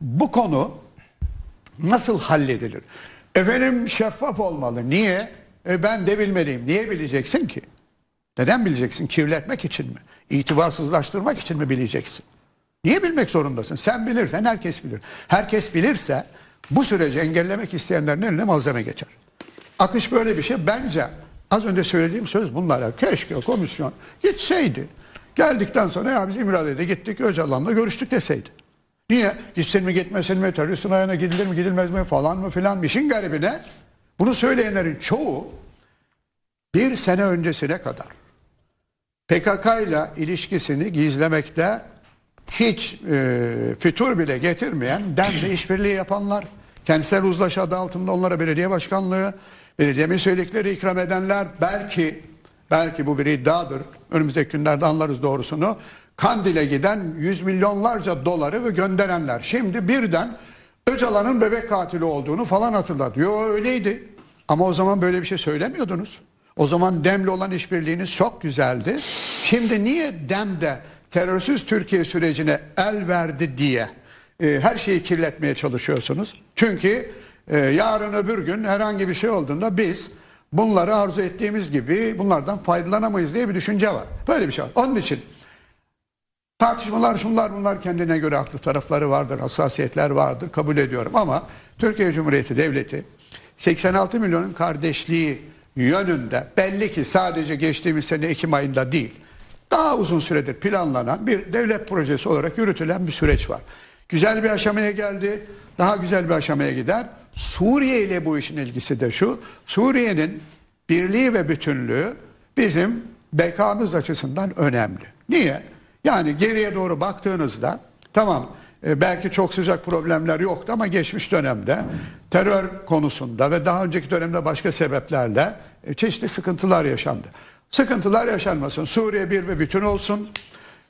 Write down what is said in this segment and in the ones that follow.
bu konu nasıl halledilir? Efendim şeffaf olmalı. Niye? E ben de bilmeliyim. Niye bileceksin ki? Neden bileceksin? Kirletmek için mi? İtibarsızlaştırmak için mi bileceksin? Niye bilmek zorundasın? Sen bilirsen herkes bilir. Herkes bilirse bu süreci engellemek isteyenlerin eline malzeme geçer. Akış böyle bir şey. Bence az önce söylediğim söz bunlarla. Keşke komisyon gitseydi. Geldikten sonra ya biz İmralı'ya gittik Öcalan'la görüştük deseydi. Niye? Gitsin mi gitmesin mi? Teröristin ayağına gidilir mi gidilmez mi falan mı filan. İşin garibine bunu söyleyenlerin çoğu bir sene öncesine kadar PKK ile ilişkisini gizlemekte hiç e, fütur bile getirmeyen demle işbirliği yapanlar, kentsel uzlaşı adı altında onlara belediye başkanlığı, belediye söyledikleri ikram edenler belki belki bu bir iddiadır. Önümüzdeki günlerde anlarız doğrusunu. Kandil'e giden yüz milyonlarca doları ve gönderenler. Şimdi birden Öcalan'ın bebek katili olduğunu falan hatırladı. Yo öyleydi. Ama o zaman böyle bir şey söylemiyordunuz. O zaman Dem'le olan işbirliğiniz çok güzeldi. Şimdi niye Dem'de terörsüz Türkiye sürecine el verdi diye e, her şeyi kirletmeye çalışıyorsunuz? Çünkü e, yarın öbür gün herhangi bir şey olduğunda biz bunları arzu ettiğimiz gibi bunlardan faydalanamayız diye bir düşünce var. Böyle bir şey var. Onun için Tartışmalar şunlar bunlar kendine göre haklı tarafları vardır, hassasiyetler vardır kabul ediyorum ama Türkiye Cumhuriyeti Devleti 86 milyonun kardeşliği yönünde belli ki sadece geçtiğimiz sene Ekim ayında değil daha uzun süredir planlanan bir devlet projesi olarak yürütülen bir süreç var. Güzel bir aşamaya geldi, daha güzel bir aşamaya gider. Suriye ile bu işin ilgisi de şu, Suriye'nin birliği ve bütünlüğü bizim bekamız açısından önemli. Niye? Yani geriye doğru baktığınızda tamam e, belki çok sıcak problemler yoktu ama geçmiş dönemde terör konusunda ve daha önceki dönemde başka sebeplerle e, çeşitli sıkıntılar yaşandı. Sıkıntılar yaşanmasın. Suriye bir ve bütün olsun.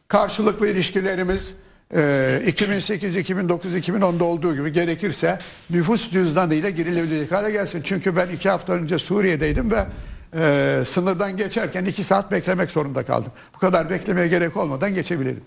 Karşılıklı ilişkilerimiz e, 2008, 2009, 2010'da olduğu gibi gerekirse nüfus cüzdanı ile girilebilecek hale gelsin. Çünkü ben iki hafta önce Suriye'deydim ve e, sınırdan geçerken iki saat beklemek zorunda kaldım. Bu kadar beklemeye gerek olmadan geçebilirim.